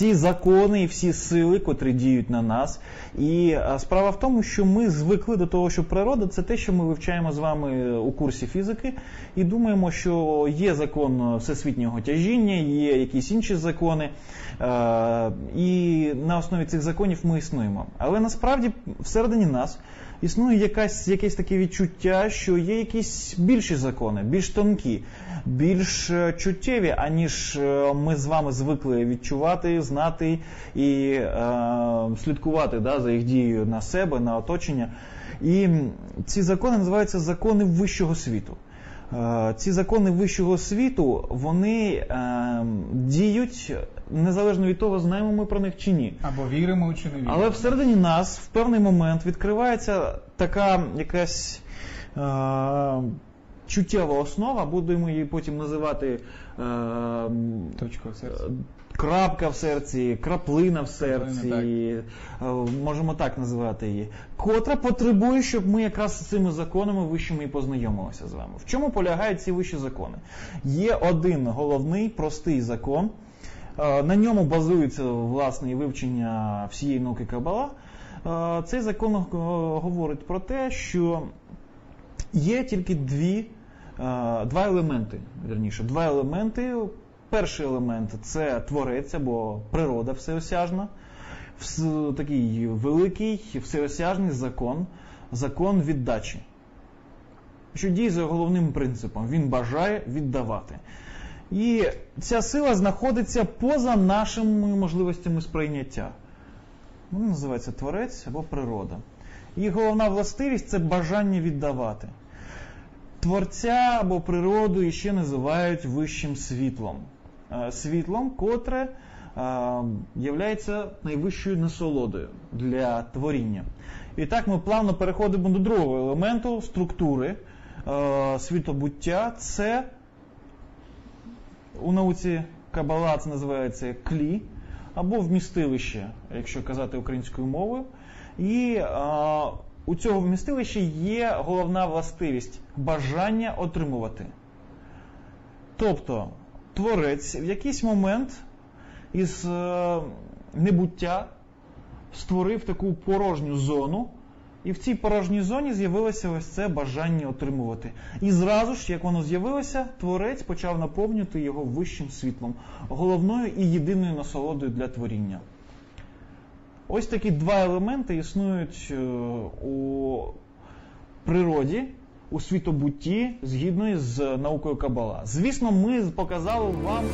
всі закони і всі сили, котрі діють на нас. І е, справа в тому, що ми звикли до того, що природа це те, що ми вивчаємо з вами у курсі фізики, і думаємо, що є закон всесвітнього тяжіння, є якісь інші закони, е, і на основі цих законів ми існуємо. Але насправді всередині нас існує якась, якесь таке відчуття, що є якісь більші закони, більш тонкі, більш е, чуттєві, аніж е, ми з вами звикли відчувати, знати і е, слідкувати да, за їх дією на себе, на оточення. І ці закони називаються закони вищого світу. Е, Ці закони вищого світу вони е, діють незалежно від того, знаємо ми про них чи ні. Або віримо чи не віримо. Але всередині нас в певний момент відкривається така якась е, чуттєва основа, будемо її потім називати е, Точка в серці. Крапка в серці, краплина в серці, Краплина, е, можемо так називати її, котра потребує, щоб ми якраз з цими законами вищими і познайомилися з вами. В чому полягають ці вищі закони? Є один головний простий закон. Е, На ньому базується власне і вивчення всієї науки Кабала. Е, Цей закон говорить про те, що є тільки дві, два елементи. Вірніше, два елементи. Перший елемент це творець або природа всеосяжна, Вс- такий великий всеосяжний закон, закон віддачі. Що діє за головним принципом, він бажає віддавати. І ця сила знаходиться поза нашими можливостями сприйняття. Вона називається творець або природа. Її головна властивість це бажання віддавати. Творця або природу іще називають вищим світлом. Е, Світлом, котре е, являється найвищою насолодою для творіння. І так ми плавно переходимо до другого елементу структури е, світобуття. Це у науці Кабала це називається клі або вмістилище, якщо казати українською мовою. І а, у цього вмістилища є головна властивість бажання отримувати. Тобто творець в якийсь момент із е, небуття створив таку порожню зону, і в цій порожній зоні з'явилося ось це бажання отримувати. І зразу ж, як воно з'явилося, творець почав наповнювати його вищим світлом, головною і єдиною насолодою для творіння. Ось такі два елементи існують е, у природі, у світобутті, згідно з наукою Кабала. Звісно, ми показали вам